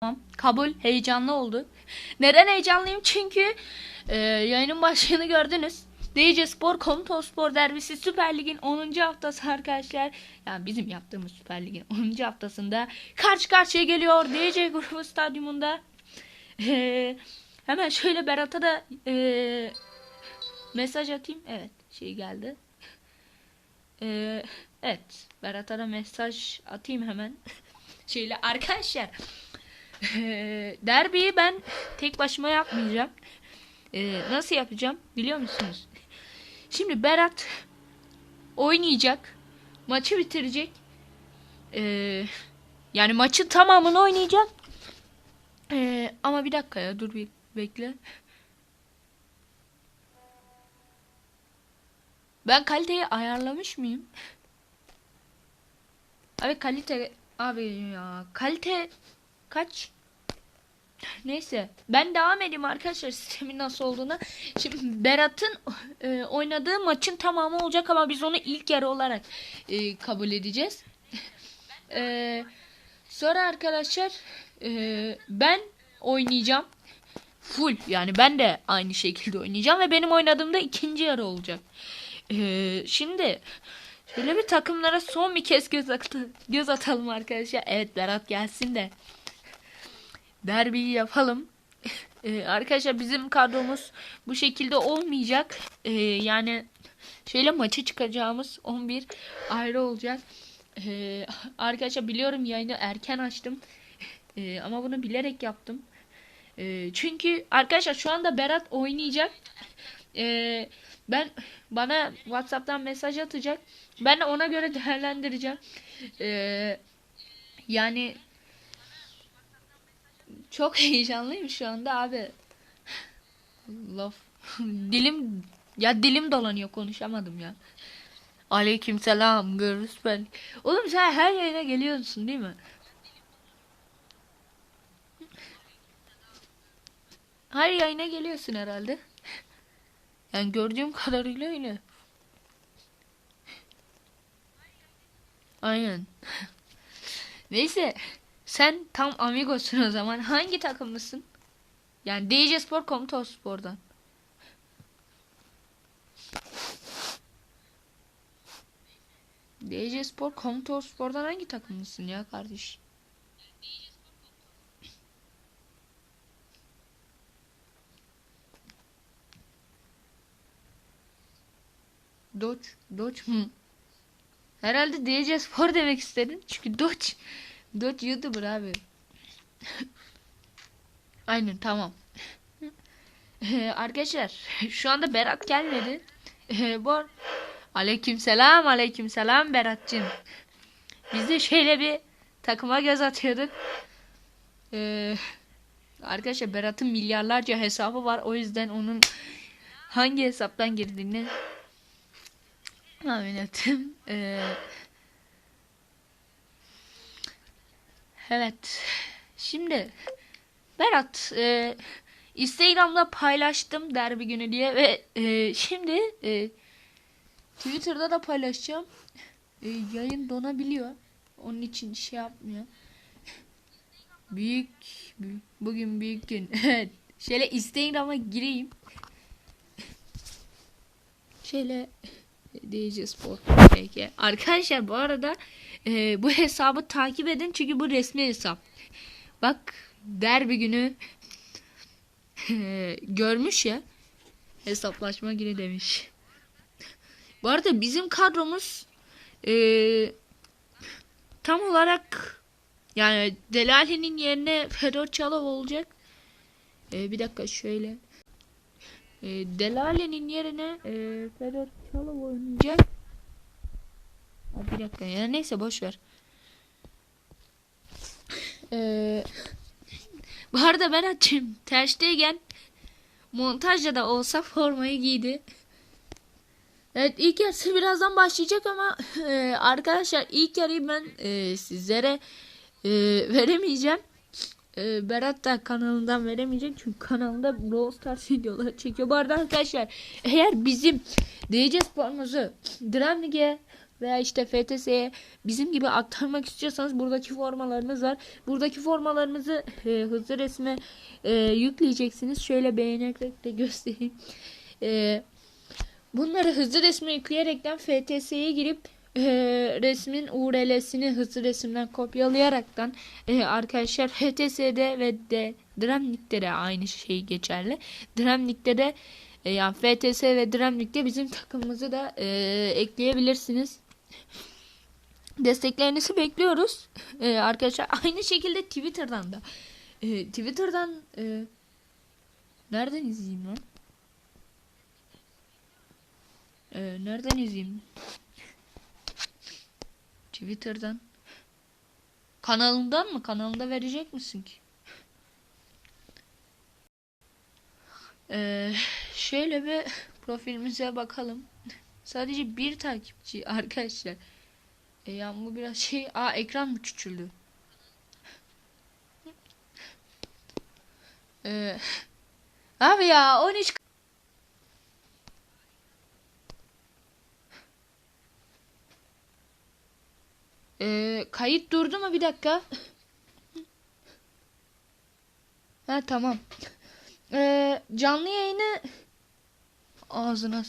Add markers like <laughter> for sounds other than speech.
Tamam. Kabul. Heyecanlı oldu. Neden heyecanlıyım? Çünkü e, yayının başlığını gördünüz. DC Spor Komuto Spor derbisi Süper Lig'in 10. haftası arkadaşlar. Yani bizim yaptığımız Süper Lig'in 10. haftasında karşı karşıya geliyor DC grubu stadyumunda. E, hemen şöyle Berat'a da e, mesaj atayım. Evet şey geldi. E, evet Berat'a da mesaj atayım hemen. <laughs> Şöyle arkadaşlar. Eee, derbiyi ben tek başıma yapmayacağım. Eee, nasıl yapacağım biliyor musunuz? Şimdi Berat oynayacak. Maçı bitirecek. Eee, yani maçın tamamını oynayacak. Eee, ama bir dakika ya dur bir bekle. Ben kaliteyi ayarlamış mıyım? Abi kalite abi ya kalite kaç? Neyse ben devam edeyim arkadaşlar sistemin nasıl olduğunu. Şimdi Berat'ın e, oynadığı maçın tamamı olacak ama biz onu ilk yarı olarak e, kabul edeceğiz. E, sonra arkadaşlar e, ben oynayacağım. Full yani ben de aynı şekilde oynayacağım ve benim oynadığımda ikinci yarı olacak. E, şimdi şöyle bir takımlara son bir kez göz, atı- göz atalım arkadaşlar. Evet Berat gelsin de derbiyi yapalım. <laughs> Ee, arkadaşlar bizim kadromuz bu şekilde olmayacak. Ee, yani şöyle maçı çıkacağımız 11 ayrı olacak. Ee, <laughs> arkadaşlar biliyorum yayını erken açtım. Ee, ama bunu bilerek yaptım. Ee, çünkü arkadaşlar şu anda Berat oynayacak. Ee, ben bana WhatsApp'tan mesaj atacak. Ben ona göre değerlendireceğim. Ee, yani çok <laughs> heyecanlıyım şu anda abi. Laf. <laughs> dilim ya dilim dolanıyor konuşamadım ya. Aleykümselam görürüz ben. Oğlum sen her yayına geliyorsun değil mi? Her yayına geliyorsun herhalde. Yani gördüğüm kadarıyla öyle. Aynen. <laughs> Neyse. Sen tam amigosun o zaman. Hangi takımlısın? Yani DJ Spor Komuto Spor'dan. DJ Spor Komuto Spor'dan hangi takımlısın ya kardeş? Doç, Doç mu? Herhalde DJ Spor demek istedin. Çünkü Doç Dört YouTuber abi. Aynen tamam. <laughs> Arkadaşlar şu anda Berat gelmedi. Ee, <laughs> bu Aleykümselam aleykümselam Berat'cığım. Biz de şöyle bir takıma göz atıyorduk. Ee, arkadaşlar Berat'ın milyarlarca hesabı var. O yüzden onun hangi hesaptan girdiğini tahmin. <laughs> Ee, Evet. Şimdi Berat e, Instagram'da paylaştım derbi günü diye ve e, şimdi e, Twitter'da da paylaşacağım. E, yayın donabiliyor. Onun için şey yapmıyor. Büyük, büyük bugün büyük gün. <laughs> Evet. Şöyle Instagram'a gireyim. Şöyle DJ Spor. Peki. Arkadaşlar bu arada e, bu hesabı takip edin çünkü bu resmi hesap. Bak derbi günü e, <laughs> görmüş ya hesaplaşma günü demiş. Bu arada bizim kadromuz e, tam olarak yani Delali'nin yerine Fedor Çalov olacak. E, bir dakika şöyle. E, Delali'nin yerine e, Fedor Çalov oynayacak. Bir dakika ya neyse boş ver. Ee, bu arada ben açayım. Ter Stegen montajda da olsa formayı giydi. Evet ilk yarısı birazdan başlayacak ama e, arkadaşlar ilk yarıyı ben e, sizlere e, veremeyeceğim. E, Berat da kanalından veremeyecek çünkü kanalında Brawl Stars videoları çekiyor. Bu arada arkadaşlar eğer bizim DC sporumuzu Dremlig'e veya işte FTS'ye bizim gibi aktarmak istiyorsanız buradaki formalarımız var. Buradaki formalarımızı e, hızlı resme e, yükleyeceksiniz. Şöyle beğenerek de göstereyim. E, bunları hızlı resme yükleyerekten FTS'ye girip e, resmin URL'sini hızlı resimden kopyalayaraktan e, arkadaşlar FTS'de ve de Dremlik'te de aynı şey geçerli. Dremlik'te de e, yani FTS ve Dremlik'te bizim takımımızı da e, ekleyebilirsiniz. Desteklerinizi bekliyoruz. E, arkadaşlar <laughs> aynı şekilde Twitter'dan da. E, Twitter'dan e, nereden izleyeyim lan? E, nereden izleyeyim? Twitter'dan. Kanalından mı? Kanalında verecek misin ki? Ee, şöyle bir <laughs> profilimize bakalım. Sadece bir takipçi <laughs> arkadaşlar. E, yani bu biraz şey... Aa ekran mı küçüldü? Ee, <laughs> abi ya 13 Ee, kayıt durdu mu bir dakika? <laughs> ha tamam. Ee, canlı yayını ağzına